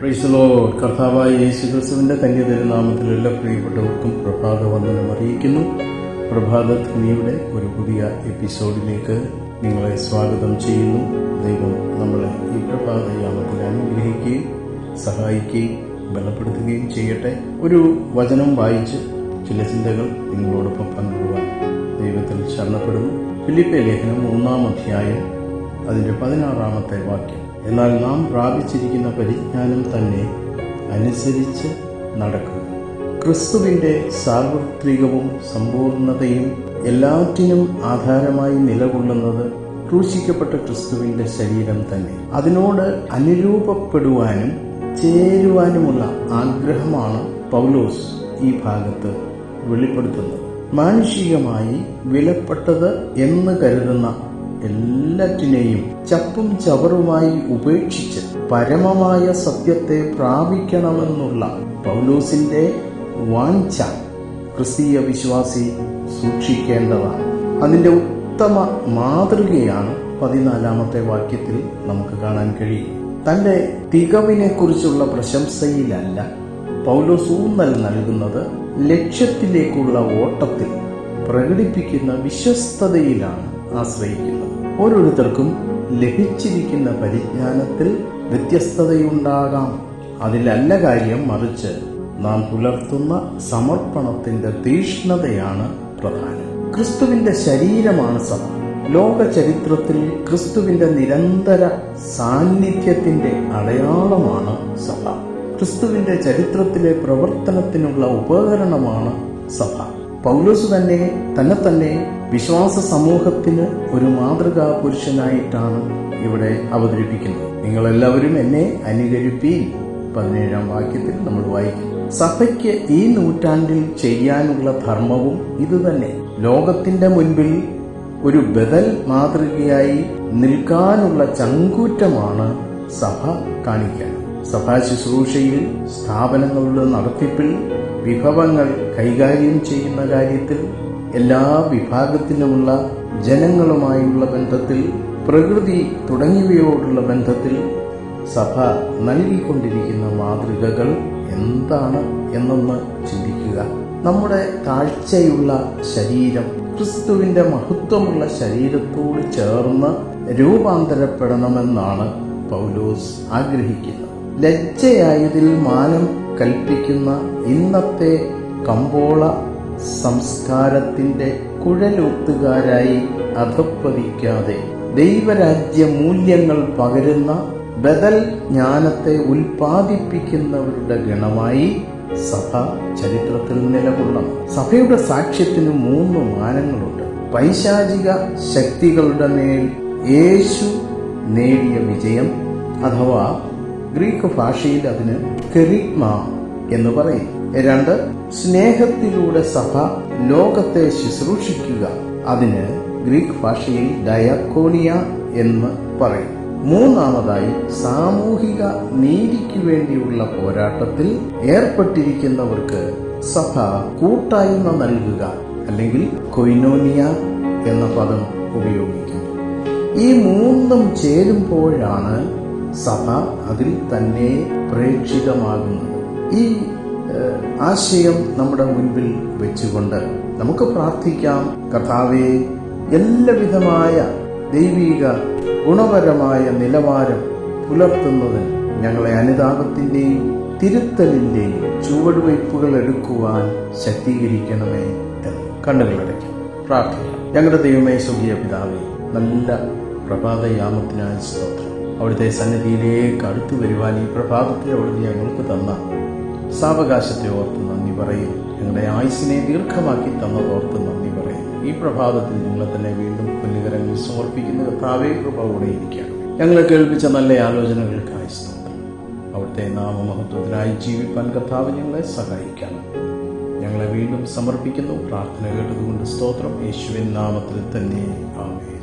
പ്രൈസലോ കർത്താവായ യേശു ക്രിസ്തുവിന്റെ തന്റെ തിരുനാമത്തിൽ എല്ലാ പ്രിയപ്പെട്ടവർക്കും പ്രഭാത വന്ദനം അറിയിക്കുന്നു. പ്രഭാത ഒരു പുതിയ എപ്പിസോഡിലേക്ക് നിങ്ങളെ സ്വാഗതം ചെയ്യുന്നു. ദൈവം നമ്മളെ ഈ പ്രഭാത യാമത്തിൽ അനുഗ്രഹിക്കുകയും സഹായിക്കുകയും ബലപ്പെടുത്തുകയും ചെയ്യട്ടെ. ഒരു വചനം വായിച്ച് ചില ചിന്തകൾ നിങ്ങളോടൊപ്പം പങ്കിടുവാൻ ദൈവത്തിൽ ശരണപ്പെടുന്നു. ഫിലിപ്പെ ലേഖനം മൂന്നാം അധ്യായം അതിന്റെ പതിനാറാമത്തെ വാക്യം. എന്നാൽ നാം പ്രാപിച്ചിരിക്കുന്ന പരിജ്ഞാനം തന്നെ അനുസരിച്ച് നടക്കുക ക്രിസ്തുവിന്റെ സാർവത്രികവും സമ്പൂർണതയും എല്ലാറ്റിനും ആധാരമായി നിലകൊള്ളുന്നത് ക്രൂശിക്കപ്പെട്ട ക്രിസ്തുവിന്റെ ശരീരം തന്നെ. അതിനോട് അനുരൂപപ്പെടുവാനും ചേരുവാനുമുള്ള ആഗ്രഹമാണ് പൗലോസ് ഈ ഭാഗത്ത് വെളിപ്പെടുത്തുന്നത്. മാനുഷികമായി വിലപ്പെട്ടത് എന്ന് കരുതുന്ന എല്ലാറ്റിനെയും ചപ്പും ചവറുമായി ഉപേക്ഷിച്ച് പരമമായ സത്യത്തെ പ്രാപിക്കണമെന്നുള്ള പൗലോസിന്റെ വാഞ്ച ക്രിസ്തീയ വിശ്വാസി സൂക്ഷിക്കേണ്ടതാണ്. അതിന്റെ ഉത്തമ മാതൃകയാണ് പതിനാലാമത്തെ വാക്യത്തിൽ നമുക്ക് കാണാൻ കഴിയും. തന്റെ തികവിനെ കുറിച്ചുള്ള പ്രശംസയിലല്ല പൗലോസ് ഊന്നൽ നൽകുന്നത് ലക്ഷ്യത്തിലേക്കുള്ള ഓട്ടത്തിൽ പ്രകടിപ്പിക്കുന്ന വിശ്വസ്തതയിലാണ് ആശ്രയിക്കുന്നത്. ഓരോരുത്തർക്കും ലഭിച്ചിരിക്കുന്ന പരിജ്ഞാനത്തിൽ വ്യത്യസ്തതയുണ്ടാകാം. അതിലല്ല കാര്യം മറിച്ച് നാം പുലർത്തുന്ന സമർപ്പണത്തിന്റെ തീഷ്ണതയാണ് പ്രധാനം. ക്രിസ്തുവിന്റെ ശരീരമാണ് സഭ ലോക ചരിത്രത്തിൽ ക്രിസ്തുവിന്റെ നിരന്തര സാന്നിധ്യത്തിന്റെ അടയാളമാണ് സഭ. ക്രിസ്തുവിന്റെ ചരിത്രത്തിലെ പ്രവർത്തനത്തിനുള്ള ഉപകരണമാണ് സഭ. പൗലോസ് തന്നെ തന്നെ തന്നെ വിശ്വാസ സമൂഹത്തിന് ഒരു മാതൃകാ പുരുഷനായിട്ടാണ് ഇവിടെ അവതരിപ്പിക്കുന്നത്. നിങ്ങൾ എല്ലാവരും എന്നെ അനുകരിപ്പീൻ. പതിനേഴാം വാക്യത്തിൽ നമ്മൾ വായിക്കും. സഭയ്ക്ക് ഈ നൂറ്റാണ്ടിൽ ചെയ്യാനുള്ള ധർമ്മവും ഇതുതന്നെ. ലോകത്തിന്റെ മുൻപിൽ ഒരു ബദൽ മാതൃകയായി നിൽക്കാനുള്ള ചങ്കൂറ്റമാണ് സഭ കാണിക്കുക സഭാ ശുശ്രൂഷയിൽ സ്ഥാപനങ്ങളുടെ നടത്തിപ്പിൽ വിഭവങ്ങൾ കൈകാര്യം ചെയ്യുന്ന കാര്യത്തിൽ എല്ലാ വിഭാഗത്തിലുമുള്ള ജനങ്ങളുമായുള്ള ബന്ധത്തിൽ പ്രകൃതി തുടങ്ങിയവയോടുള്ള ബന്ധത്തിൽ സഭ നൽകിക്കൊണ്ടിരിക്കുന്ന മാതൃകകൾ എന്താണ് എന്നൊന്ന് ചിന്തിക്കുക. നമ്മുടെ താഴ്ചയുള്ള ശരീരം ക്രിസ്തുവിന്റെ മഹത്വമുള്ള ശരീരത്തോട് ചേർന്ന് രൂപാന്തരപ്പെടണമെന്നാണ് പൗലോസ് ആഗ്രഹിക്കുന്നത്. ലജ്ജയായതിൽ മാനം കൽപ്പിക്കുന്ന ഇന്നത്തെ കമ്പോള സംസ്കാരത്തിന്റെ കുഴലൂത്തുകാരായി അധപ്പതിക്കാതെ ദൈവരാജ്യ മൂല്യങ്ങൾ പകരുന്ന ബദൽ ജ്ഞാനത്തെ ഉൽപ്പാദിപ്പിക്കുന്നവരുടെ ഗണമായി സഭ ചരിത്രത്തിൽ നിലകൊള്ളണം സഭയുടെ സാക്ഷ്യത്തിന് മൂന്ന് മാനങ്ങളുണ്ട്. പൈശാചിക ശക്തികളുടെ മേൽ യേശു നേടിയ വിജയം അഥവാ ഗ്രീക്ക് ഭാഷയിൽ അതിന് കെറിഗ്മ എന്ന് പറയും. രണ്ട് സ്നേഹത്തിലൂടെ സഭ ലോകത്തെ ശുശ്രൂഷിക്കുക. അതിന് ഗ്രീക്ക് ഭാഷയിൽ ഡയക്കോണിയ എന്ന് പറയും. മൂന്നാമതായി സാമൂഹിക നീതിക്ക് വേണ്ടിയുള്ള പോരാട്ടത്തിൽ ഏർപ്പെട്ടിരിക്കുന്നവർക്ക് സഭ കൂട്ടായ്മ നൽകുക അല്ലെങ്കിൽ കൊയിനോനിയ എന്ന പദം ഉപയോഗിക്കും ഈ മൂന്നും ചേരുമ്പോഴാണ് സഭ അതിൽ തന്നെ പ്രേക്ഷിതമാകുന്നത്. ഈ ആശയം നമ്മുടെ മുൻപിൽ വെച്ചുകൊണ്ട് നമുക്ക് പ്രാർത്ഥിക്കാം. കർത്താവെ എല്ലാവിധമായ ദൈവിക ഗുണപരമായ നിലവാരം പുലർത്തുന്നതിന് ഞങ്ങളെ അനുതാപത്തിന്റെയും തിരുത്തലിന്റെയും ചുവടുവയ്പ്പുകൾ എടുക്കുവാൻ ശക്തീകരിക്കണമേ എന്ന് കണ്ണുകളടയ്ക്കും. പ്രാർത്ഥിക്കാം. ഞങ്ങളുടെ ദൈവമേ സുഖിയ പിതാവേ നല്ല പ്രഭാതയാമത്തിനായി സ്തോത്രം. അവിടുത്തെ സന്നിധിയിലേക്ക് അടുത്തു വരുവാൻ ഈ പ്രഭാതത്തെ അവിടുന്ന് ഞങ്ങൾക്ക് തന്ന സാവകാശത്തെ ഓർത്ത് നന്ദി പറയും. ഞങ്ങളുടെ ആയുസിനെ ദീർഘമാക്കി തന്നതോർത്ത് നന്ദി പറയും. ഈ പ്രഭാതത്തിൽ ഞങ്ങളെ തന്നെ വീണ്ടും പുല്ലുകരങ്ങളിൽ സമർപ്പിക്കുന്ന കർത്താവേ കൃപ കൂടെ ഇരിക്കുകയാണ് ഞങ്ങളെ കേൾപ്പിച്ച നല്ല ആലോചനകൾക്കായി സ്തോത്രം. അവിടുത്തെ നാമമഹത്വത്തിനായി ജീവിപ്പാൻ കർത്താവ് ഞങ്ങളെ സഹായിക്കണം. ഞങ്ങളെ വീണ്ടും സമർപ്പിക്കുന്നു. പ്രാർത്ഥന കേട്ടതുകൊണ്ട് സ്തോത്രം. യേശുവിൻ നാമത്തിൽ തന്നെ. ആമേ